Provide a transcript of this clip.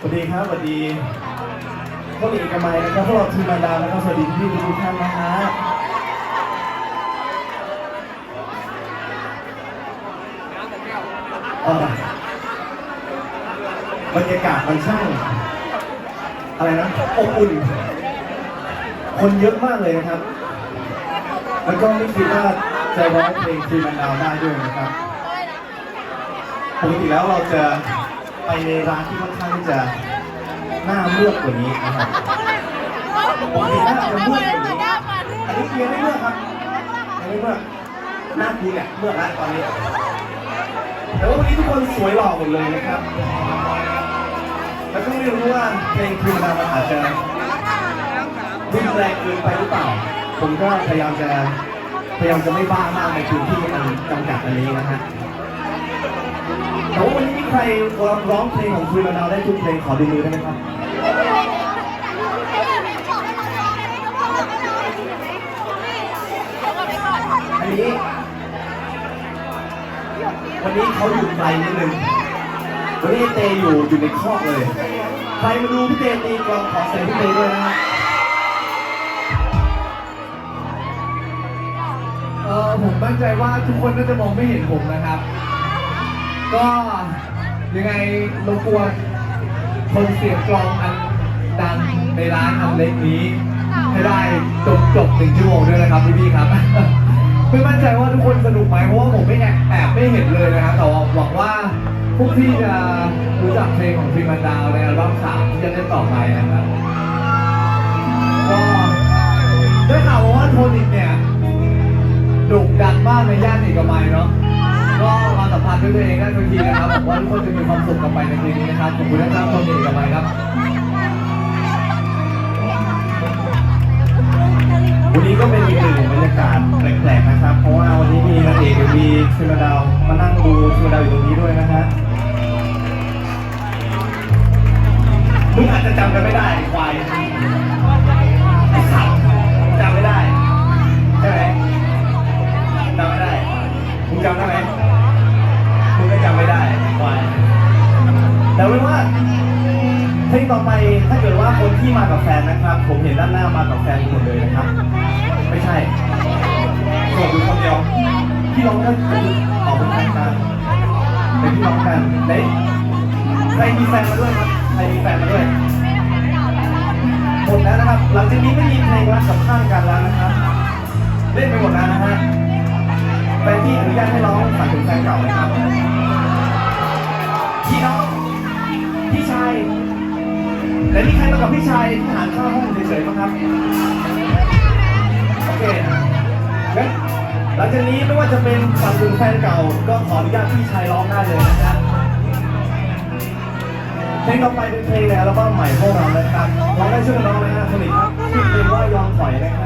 สวัสดีครับสวัสดีพวกเอกมัยนะครับพวกเราทีมบรรดาแล้วก็สวัสดีพี่ทุกท่านนะฮะอ่อบรรยากาศมันช่างอะไรนะอบอุ่น คนเยอะมากเลยนะครับ แล้วก็ไม่คิดว่าจะร้องเพลงทีมบรรดาได้ด้วยนะครับปกติแล้วเราจะ ไปร้านที่ค่อนข้างที่จะน่าเลือกกว่านี้นะครับปกติน่าจะเลือกกว่านี้อันนี้ยังไม่เลือกครับยังไม่เลือกหน้าคุณเนี่ยเลือกแล้วตอนนี้แต่ว่าวันนี้ทุกคนสวยหล่อหมดเลยนะครับ แล้วก็ไม่รู้ว่าเพลงคืนเราอาจจะรุนแรงเกินไปหรือเปล่า ผมก็พยายามจะพยายามจะไม่บ้ามากในพื้นที่อันจำกัดอันนี้นะฮะแต่ว่าวันนี้ ใครร้องเพลงของคุยมานาวได้ทุกเพลงขอดูมือได้ไหมครับอันนี้ วันนี้เขาอยู่ไกลนิดนึงวันนี้เตอยู่อยู่ในคอกเลย ใครมาดูพี่เตตีกลองขอเสียงพี่เตด้วยนะฮะเออผมตั้งใจว่าทุกคนน่าจะมองไม่เห็นผมนะครับ ก็ ยังไงรบกวนคนเสียงกลองอันดังในร้านอันเล็กนี้ ให้ได้จบจบหนึ่งชั่วโมงด้วยนะครับพี่ๆครับไม่มั่นใจว่าทุกคนสนุกไหมเพราะว่าผมไม่แอบแอบไม่เห็นเลยนะครับแต่ว่าหวังว่าพวกพี่จะรู้จักเพลงของทีมันดาวในอัลบั้มสามที่จะเล่นต่อไปนะครับก็ได้ข่าวมาว่าโทนิกเนี่ยโด่งดังมากในย่านเอกมัยเนาะก็มามด้วยตัวเองได้ทุกทีนะครับผมว่าทุกคนจะมีความสุขกับไปในคืนนี้นะครับขอบคุณนะครับคนเอกมัยครับ วันนี้ก็เป็นอีกหนึ่งบรรยากาศแปลกๆนะครับ เพราะว่าวันนี้มีนางเอกมีคุยมาวมานั่งดูคุยมาวอยู่ตรงนี้ด้วยนะฮะมึงอาจจะจำกันไม่ได้ควายไอ้สัตว์จำไม่ได้ใช่ไหมจำไม่ได้มึงจำได้ไหม แต่ว่าเพลงต่อไปถ้าเกิดว่าคนที่มากับแฟนนะครับ ผมเห็นด้านหน้ามากับแฟนหมดเลยนะครับ ไม่ใช่โสดอยู่คนเดียวพี่น้องก็คือออกเป็นทางการเป็นพี่น้องกันเด้ใครมีแฟนมาด้วยครับใครมีแฟนมาด้วยหมดแล้วนะครับ หลังจากนี้ไม่มีเพลงรักสำคัญกันแล้วนะครับเล่นไปหมดแล้วนะฮะแฟนที่อนุญาตให้ร้องฝากถึงแฟนเก่านะครับพี่น้อง พี่ชายแต่นี่ใครมากับพี่ชายทหารเข้าห้องเฉยๆมั้งครับโอเคงั้นหลังจากนี้ไม่ว่าจะเป็นฝั่งถึงแฟนเก่า ก็ขออนุญาตพี่ชายร้องได้เลยนะครับเพลงต่อไปเป็นเพลงในอัลบั้มใหม่พวกเรานะครับร้องได้ช่วยนร้องนะฮะสนิทครับชื่อเพลงว่ายอมถอยนะครับ